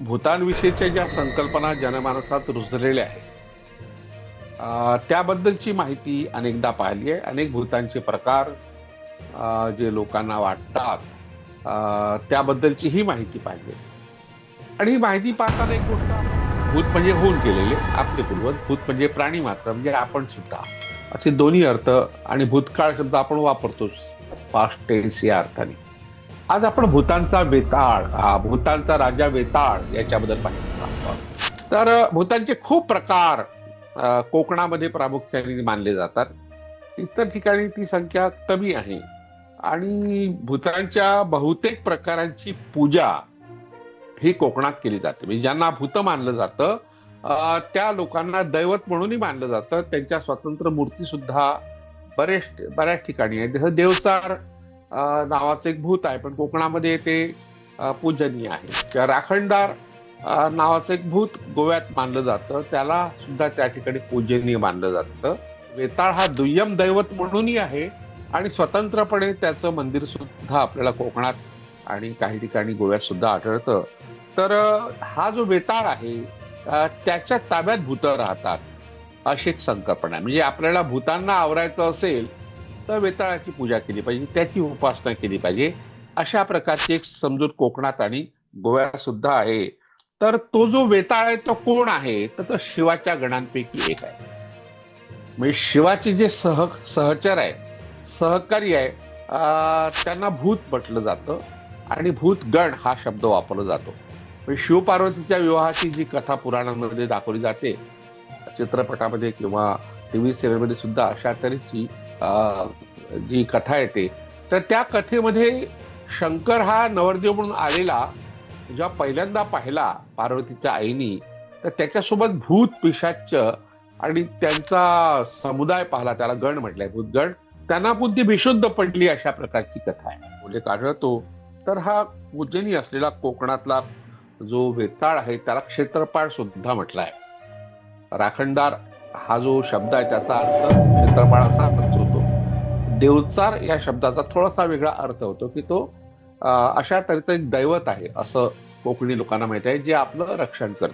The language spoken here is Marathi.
भूतांविषयीच्या ज्या संकल्पना जनमानसात रुजलेल्या आहेत त्याबद्दलची माहिती अनेकदा पाहिली आहे. अनेक भूतांचे प्रकार जे लोकांना वाटतात त्याबद्दलची ही माहिती पाहिली आणि ही माहिती पाहताना एक गोष्ट भूत म्हणजे होऊन गेलेले आपले पूर्वज भूत म्हणजे प्राणी मात्र म्हणजे आपण सुद्धा. असे दोन्ही अर्थ आणि भूतकाळ शब्द आपण वापरतोच पास्ट टेन्स या अर्थाने. आज आपण भूतांचा वेताळ हा भूतांचा राजा वेताळ याच्याबद्दल माहिती तर भूतांचे खूप प्रकार कोकणामध्ये प्रामुख्याने मानले जातात. इतर ठिकाणी ती संख्या कमी आहे. आणि भूतांच्या बहुतेक प्रकारांची पूजा ही कोकणात केली जाते. म्हणजे ज्यांना भूत मानलं जातं त्या लोकांना दैवत म्हणूनही मानलं जातं. त्यांच्या स्वतंत्र मूर्ती सुद्धा बरेच बऱ्याच ठिकाणी आहे जसं देवचार नावाचं एक भूत आहे पण कोकणामध्ये ते पूजनीय आहे. किंवा राखणदार नावाचं एक भूत गोव्यात मानलं जातं. त्याला सुद्धा त्या ठिकाणी पूजनीय मानलं जातं. वेताळ हा दुय्यम दैवत म्हणूनही आहे आणि स्वतंत्रपणे त्याचं मंदिर सुद्धा आपल्याला कोकणात आणि काही ठिकाणी गोव्यात सुद्धा आढळतं. तर हा जो वेताळ आहे त्याच्या ताब्यात भूतं राहतात अशी एक संकल्पना आहे. म्हणजे आपल्याला भूतांना आवरायचं असेल तर वेताळाची पूजा केली पाहिजे त्याची उपासना केली पाहिजे. अशा प्रकारची एक समजूत कोकणात आणि गोव्यात सुद्धा आहे. तर तो जो वेताळ आहे तो कोण आहे? तर तो शिवाच्या गणांपैकी एक आहे. म्हणजे शिवाचे जे सह सहचर आहे सहकारी आहे त्यांना भूत म्हटलं जातं आणि भूत गण हा शब्द वापरला जातो. म्हणजे शिवपार्वतीच्या विवाहाची जी कथा पुराणांमध्ये दाखवली जाते चित्रपटामध्ये किंवा टी व्ही सिरियलमध्ये सुद्धा अशा तऱ्हेची जी कथा येते तर त्या कथेमध्ये शंकर हा नवरदेव म्हणून आलेला जेव्हा पहिल्यांदा पाहिला पार्वतीच्या आईनी तर त्याच्यासोबत भूत पिशाच आणि त्यांचा समुदाय पाहिला त्याला गण म्हटलाय भूतगण. त्यांना बुद्धी विशुद्ध पडली अशा प्रकारची कथा आहे. म्हणजे आढळतो तर हा पूजनीय असलेला कोकणातला जो वेताळ आहे त्याला क्षेत्रपाळ सुद्धा म्हटलाय. राखणदार हा जो शब्द आहे त्याचा अर्थ क्षेत्रपाळ असा देवचार या शब्दाचा थोडासा वेगळा अर्थ होतो की तो अशा तऱ्हेचं एक दैवत आहे असं कोकणी लोकांना माहीत आहे जे आपलं रक्षण करतं.